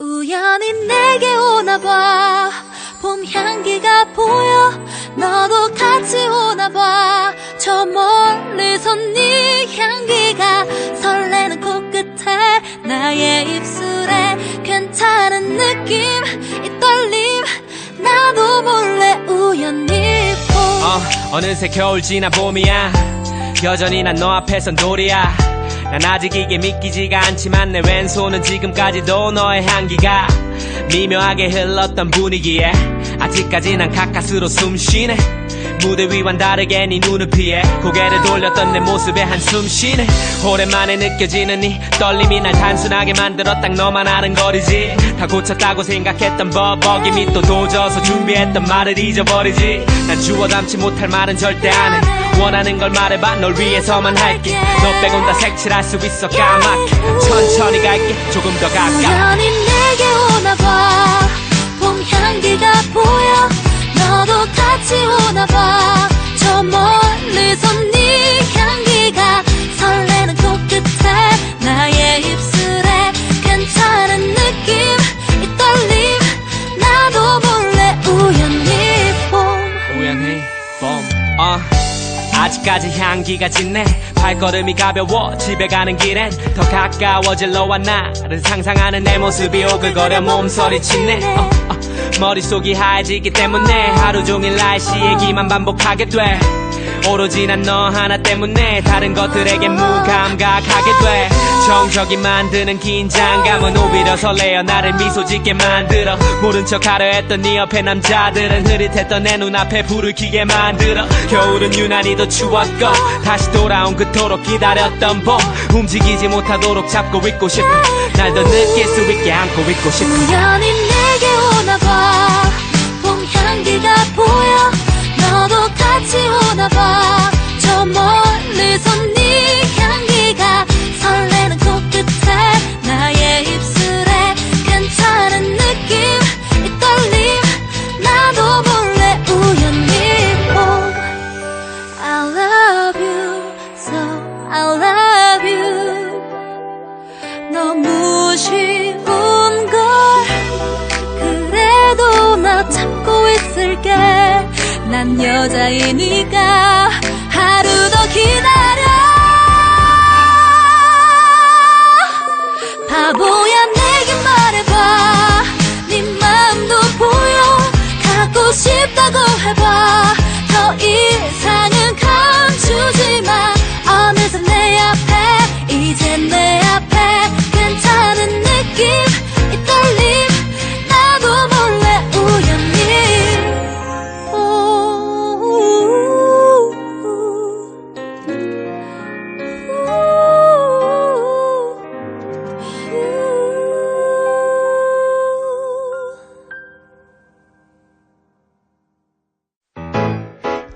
우연히 내게 오나 봐. 봄 향기가 보여. 너도 같이 오나 봐. 저 멀리서 네 향기가 설레는 코끝에 나의 입술에 괜찮은 느낌 이 떨림. 나도 몰래 우연히 봄. 어, 어느새 겨울 지나 봄이야. 여전히 난 너 앞에선 돌이야 난 아직 이게 믿기지가 않지만 내 왼손은 지금까지도 너의 향기가 미묘하게 흘렀던 분위기에 아직까지 난 가까스로 숨쉬네. 무대 위와는 다르게 네 눈을 피해 고개를 돌렸던 내 모습에 한숨 쉬네. 오랜만에 느껴지는 이 떨림이 날 단순하게 만들어 딱 너만 아는 거리지. 다 고쳤다고 생각했던 버벅임이 또 도져서 준비했던 말을 잊어버리지. 난 주워 담지 못할 말은 절대 안해 원하는 걸 말해봐. 널 위해서만 할게. 너 빼곤 다 색칠할 수 있어 까맣게. 천천히 갈게. 조금 더 가까워. 우연히 내게 오나봐. 봄 향기가 보여 아직까지 향기가 짙네 발걸음이 가벼워 집에 가는 길엔 더 가까워질 너와 나를 상상하는 내 모습이 오글거려 몸서리 치네 어, 어. 머릿속이 하얘지기 때문에 하루 종일 날씨 얘기만 반복하게 돼 오로지 난 너 하나 때문에 다른 것들에게 무감각하게 돼. 정적이 만드는 긴장감은 오히려 설레어 나를 미소 짓게 만들어. 모른 척 하려 했던 네 옆에 남자들은 흐릿했던 내 눈앞에 불을 켜게 만들어. 겨울은 유난히 더 추웠고 다시 돌아온 그토록 기다렸던 봄. 움직이지 못하도록 잡고 있고 싶어. 날 더 느낄 수 있게 안고 있고 싶어. 우연히 내게 오나봐. 봄 향기가 보여 같이 오나 봐. 저 멀리서 네 향기가 설레는 코끝에 나의 입술에 괜찮은 느낌 이 떨림. 나도 몰래 우연히 봄 I love you so I love you. 너무 쉬운 걸 그래도 나 참고 있을게 난 여자이니까 하루 더 기다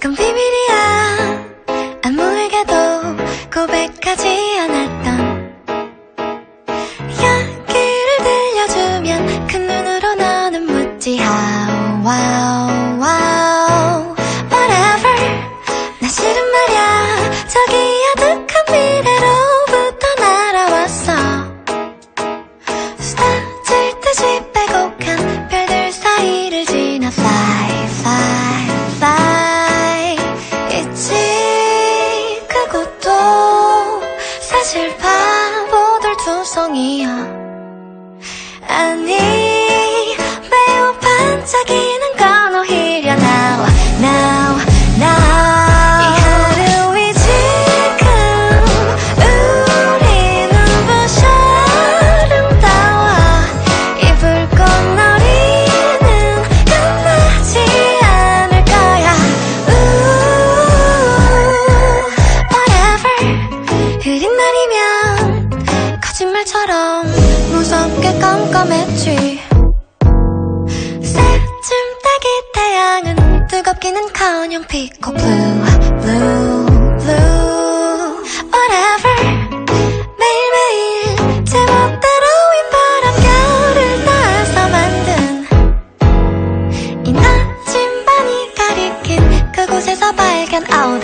그건 비밀이야. 아무에게도 고백 一样。 천연 피코 블루 블루 blue whatever. 매일매일 제멋대로인 바람 겨울을 따서 만든 이 나침반이 가리킨 그곳에서 발견 out